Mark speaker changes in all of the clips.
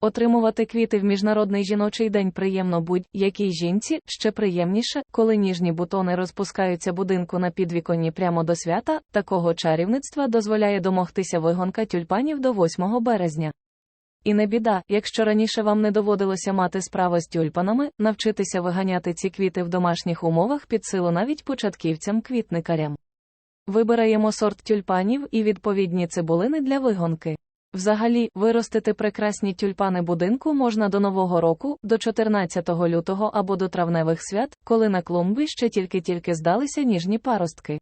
Speaker 1: Отримувати квіти в Міжнародний жіночий день приємно будь-якій жінці, ще приємніше, коли ніжні бутони розпускаються будинку на підвіконні прямо до свята, такого чарівництва дозволяє домогтися вигонка тюльпанів до 8 березня. І не біда, якщо раніше вам не доводилося мати справу з тюльпанами, навчитися виганяти ці квіти в домашніх умовах під силу навіть початківцям-квітникарям. Вибираємо сорт тюльпанів і відповідні цибулини для вигонки. Взагалі, виростити прекрасні тюльпани будинку можна до Нового року, до 14 лютого або до травневих свят, коли на клумбі ще тільки-тільки здалися ніжні паростки.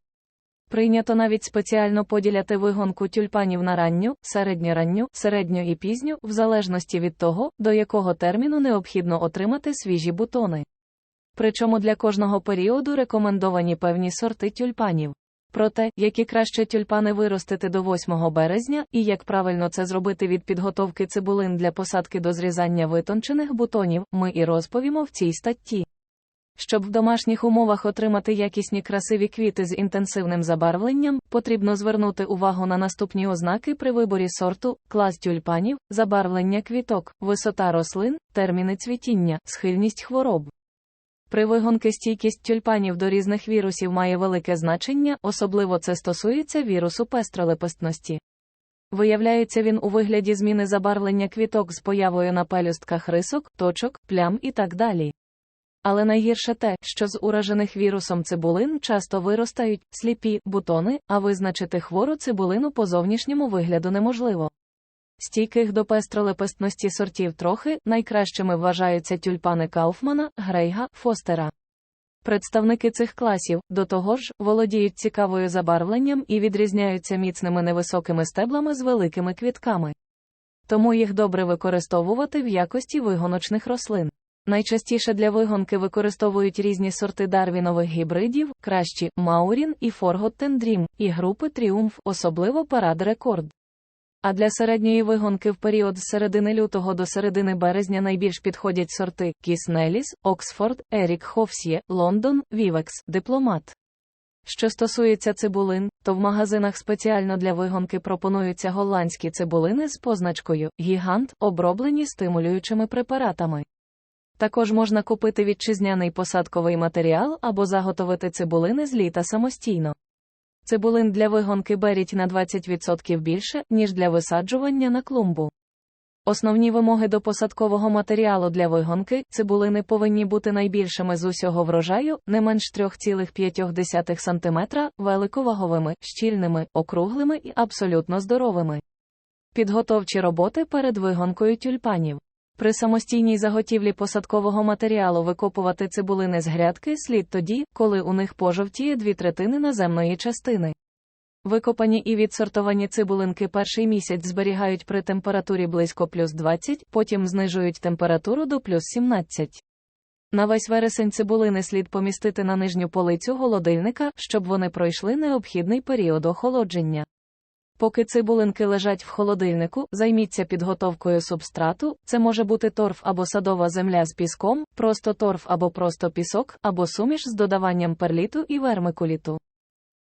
Speaker 1: Прийнято навіть спеціально поділяти вигонку тюльпанів на ранню, середньоранню, середню і пізню, в залежності від того, до якого терміну необхідно отримати свіжі бутони. Причому для кожного періоду рекомендовані певні сорти тюльпанів. Про те, які краще тюльпани виростити до 8 березня, і як правильно це зробити від підготовки цибулин для посадки до зрізання витончених бутонів, ми і розповімо в цій статті. Щоб в домашніх умовах отримати якісні красиві квіти з інтенсивним забарвленням, потрібно звернути увагу на наступні ознаки при виборі сорту, клас тюльпанів, забарвлення квіток, висота рослин, терміни цвітіння, схильність хвороб. При вигонки стійкість тюльпанів до різних вірусів має велике значення, особливо це стосується вірусу пестролепестності. Виявляється він у вигляді зміни забарвлення квіток з появою на пелюстках рисок, точок, плям і так далі. Але найгірше те, що з уражених вірусом цибулин часто виростають сліпі бутони, а визначити хвору цибулину по зовнішньому вигляду неможливо. Стійких до пестролепестності сортів трохи найкращими вважаються тюльпани Кауфмана, Грейга, Фостера. Представники цих класів, до того ж, володіють цікавою забарвленням і відрізняються міцними невисокими стеблами з великими квітками. Тому їх добре використовувати в якості вигоночних рослин. Найчастіше для вигонки використовують різні сорти дарвінових гібридів, кращі Маурін і Dream, і групи Тріумф, особливо Парад Рекорд. А для середньої вигонки в період з середини лютого до середини березня найбільш підходять сорти Кіснеліс, Оксфорд, Ерік Хофсьє, Лондон, Вівекс, Дипломат. Що стосується цибулин, то в магазинах спеціально для вигонки пропонуються голландські цибулини з позначкою Гігант, оброблені стимулюючими препаратами. Також можна купити вітчизняний посадковий матеріал або заготовити цибулини з літа самостійно. Цибулин для вигонки беріть на 20% більше, ніж для висаджування на клумбу. Основні вимоги до посадкового матеріалу для вигонки цибулини повинні бути найбільшими з усього врожаю, не менш 3,5 см, великоваговими, щільними, округлими і абсолютно здоровими. Підготовчі роботи перед вигонкою тюльпанів. При самостійній заготівлі посадкового матеріалу викопувати цибулини з грядки слід тоді, коли у них пожовтіє дві третини наземної частини. Викопані і відсортовані цибулинки перший місяць зберігають при температурі близько плюс 20, потім знижують температуру до плюс 17. На весь вересень цибулини слід помістити на нижню полицю холодильника, щоб вони пройшли необхідний період охолодження. Поки цибулинки лежать в холодильнику, займіться підготовкою субстрату, це може бути торф або садова земля з піском, просто торф або просто пісок, або суміш з додаванням перліту і вермикуліту.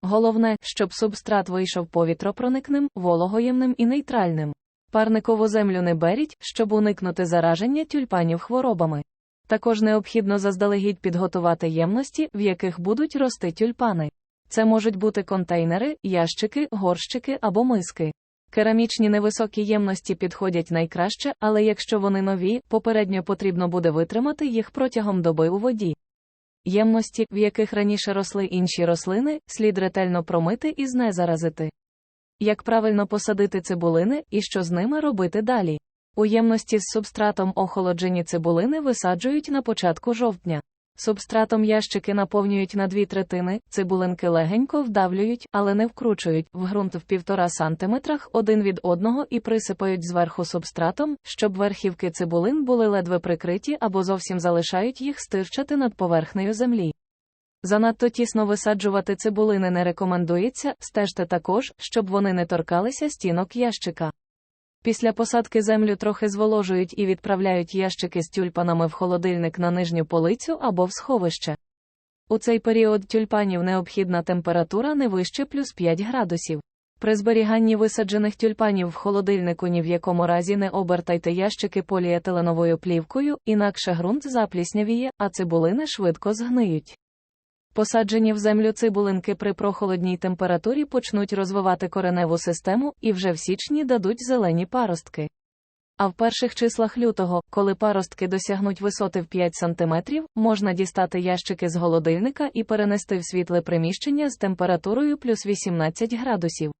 Speaker 1: Головне, щоб субстрат вийшов повітропроникним, вологоємним і нейтральним. Парникову землю не беріть, щоб уникнути зараження тюльпанів хворобами. Також необхідно заздалегідь підготувати ємності, в яких будуть рости тюльпани. Це можуть бути контейнери, ящики, горщики або миски. Керамічні невисокі ємності підходять найкраще, але якщо вони нові, попередньо потрібно буде витримати їх протягом доби у воді. Ємності, в яких раніше росли інші рослини, слід ретельно промити і знезаразити. Як правильно посадити цибулини і що з ними робити далі? У ємності з субстратом охолоджені цибулини висаджують на початку жовтня. Субстратом ящики наповнюють на дві третини, цибулинки легенько вдавлюють, але не вкручують в ґрунт в півтора сантиметрах один від одного і присипають зверху субстратом, щоб верхівки цибулин були ледве прикриті або зовсім залишають їх стирчати над поверхнею землі. Занадто тісно висаджувати цибулини не рекомендується, стежте також, щоб вони не торкалися стінок ящика. Після посадки землю трохи зволожують і відправляють ящики з тюльпанами в холодильник на нижню полицю або в сховище. У цей період тюльпанів необхідна температура не вище плюс 5 градусів. При зберіганні висаджених тюльпанів в холодильнику ні в якому разі не обертайте ящики поліетиленовою плівкою, інакше ґрунт запліснявіє, а цибулини швидко згниють. Посаджені в землю цибулинки при прохолодній температурі почнуть розвивати кореневу систему і вже в січні дадуть зелені паростки. А в перших числах лютого, коли паростки досягнуть висоти в 5 см, можна дістати ящики з голодильника і перенести в світле приміщення з температурою плюс 18 градусів.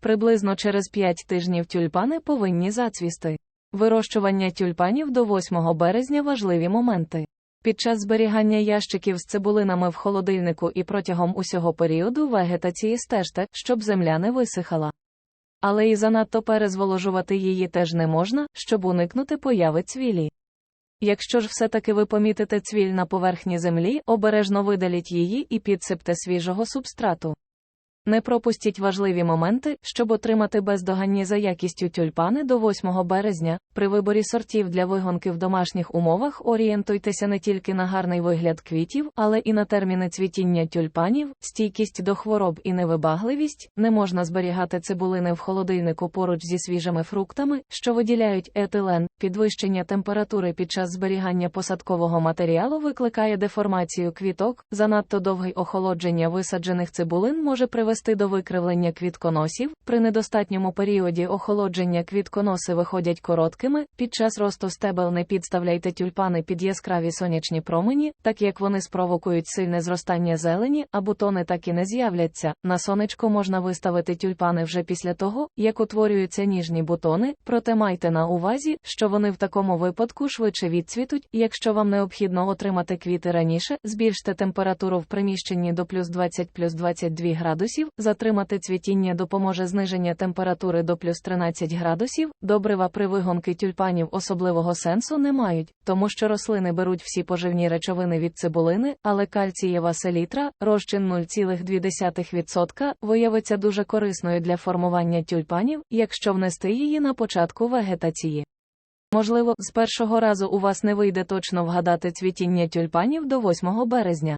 Speaker 1: Приблизно через 5 тижнів тюльпани повинні зацвісти. Вирощування тюльпанів до 8 березня важливі моменти. Під час зберігання ящиків з цибулинами в холодильнику і протягом усього періоду вегетації стежте, щоб земля не висихала. Але і занадто перезволожувати її теж не можна, щоб уникнути появи цвілі. Якщо ж все-таки ви помітите цвіль на поверхні землі, обережно видаліть її і підсипте свіжого субстрату. Не пропустіть важливі моменти, щоб отримати бездоганні за якістю тюльпани до 8 березня. При виборі сортів для вигонки в домашніх умовах орієнтуйтеся не тільки на гарний вигляд квітів, але і на терміни цвітіння тюльпанів, стійкість до хвороб і невибагливість. Не можна зберігати цибулини в холодильнику поруч зі свіжими фруктами, що виділяють етилен. Підвищення температури під час зберігання посадкового матеріалу викликає деформацію квіток. Занадто довге охолодження висаджених цибулин може привести привести до викривлення квітконосів. При недостатньому періоді охолодження квітконоси виходять короткими. Під час росту стебел не підставляйте тюльпани під яскраві сонячні промені, так як вони спровокують сильне зростання зелені, а бутони так і не з'являться. На сонечко можна виставити тюльпани вже після того, як утворюються ніжні бутони, проте майте на увазі, що вони в такому випадку швидше відцвітуть. Якщо вам необхідно отримати квіти раніше, збільште температуру в приміщенні до плюс 20 плюс 22 градусів градусів, затримати цвітіння допоможе зниження температури до плюс 13 градусів, добрива при вигонки тюльпанів особливого сенсу не мають, тому що рослини беруть всі поживні речовини від цибулини, але кальцієва селітра, розчин 0,2%, виявиться дуже корисною для формування тюльпанів, якщо внести її на початку вегетації. Можливо, з першого разу у вас не вийде точно вгадати цвітіння тюльпанів до 8 березня.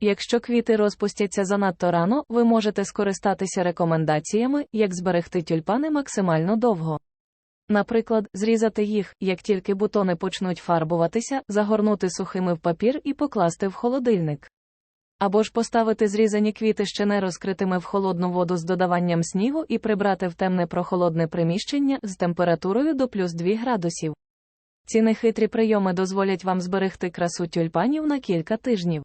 Speaker 1: Якщо квіти розпустяться занадто рано, ви можете скористатися рекомендаціями, як зберегти тюльпани максимально довго. Наприклад, зрізати їх, як тільки бутони почнуть фарбуватися, загорнути сухими в папір і покласти в холодильник. Або ж поставити зрізані квіти ще не розкритими в холодну воду з додаванням снігу і прибрати в темне прохолодне приміщення з температурою до плюс 2 градусів. Ці нехитрі прийоми дозволять вам зберегти красу тюльпанів на кілька тижнів.